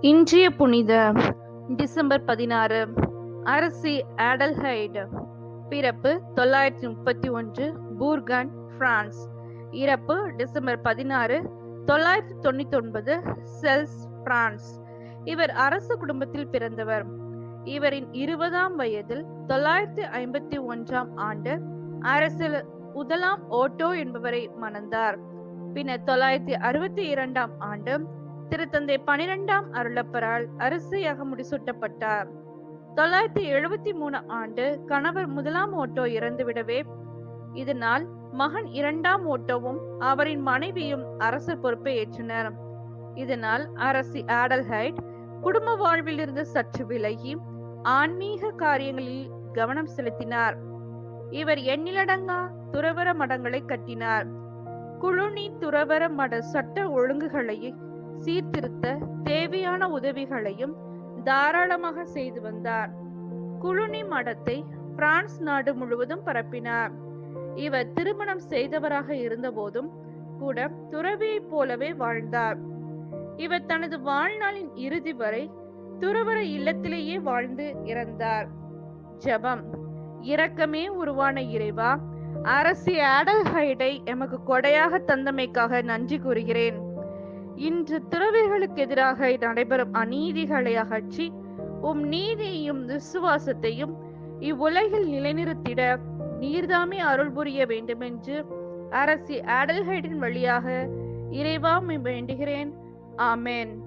இன்றைய புனித டிசம்பர் பதினாறு அரசி ஆடல்ஹைடு பிறப்பு தொள்ளாயிரத்தி முப்பத்தி ஒன்று பூர்கன் பிரான்ஸ். இறப்பு டிசம்பர் பதினாறு தொள்ளாயிரத்தி தொண்ணூத்தி ஒன்பது செல்ஸ் பிரான்ஸ். இவர் அரசு குடும்பத்தில் பிறந்தவர். இவரின் இருபதாம் வயதில் தொள்ளாயிரத்தி ஐம்பத்தி ஒன்றாம் ஆண்டு அரசில் முதலாம் ஓட்டோ என்பவரை மணந்தார். பின்னர் தொள்ளாயிரத்தி அறுபத்தி இரண்டாம் ஆண்டு திருத்தந்தை பனிரெண்டாம் அருளப்பரால் அரசியாக முடிசூட்டப்பட்டார். தொள்ளாயிரத்தி எழுபத்தி மூணு ஆண்டு கணவர் முதலாம் ஓட்டோ இறந்துவிடவே இதனால் மகன் இரண்டாம் ஓட்டோவும் அவரின் மனைவியும் அரசர் பொறுப்பை ஏற்றனர். இதனால் அரசி ஆடல்ஹைட் குடும்ப வாழ்வில் இருந்து சற்று விலகி ஆன்மீக காரியங்களில் கவனம் செலுத்தினார். இவர் எண்ணிலடங்கா துறவர மடங்களை கட்டினார். குழுனி துறவர மட சட்ட ஒழுங்குகளை சீர்திருத்த தேவையான உதவிகளையும் தாராளமாக செய்து வந்தார். குழுனி மடத்தை பிரான்ஸ் நாடு முழுவதும் பரப்பினார். இவர் திருமணம் செய்தவராக இருந்தபோதும் கூட துறவியைப் போலவே வாழ்ந்தார். இவர் தனது வாழ்நாளின் இறுதி வரை துறவர இல்லத்திலேயே வாழ்ந்து இறந்தார். ஜபம். இரக்கமே உருவான இறைவா அரசி ஆடல்ஹைடை எமக்கு கொடையாக தந்தமைக்காக நன்றி கூறுகிறேன். இன்று துறவிகளுக்கு எதிராக நடைபெறும் அநீதிகளை அகற்றி உம் நீதியையும் விசுவாசத்தையும் இவ்வுலகில் நிலைநிறுத்திட நீர்தாமே அருள் புரிய வேண்டுமென்று அரசி ஆடல்ஹைடின் வழியாக இறைவா வேண்டுகிறேன். ஆமேன்.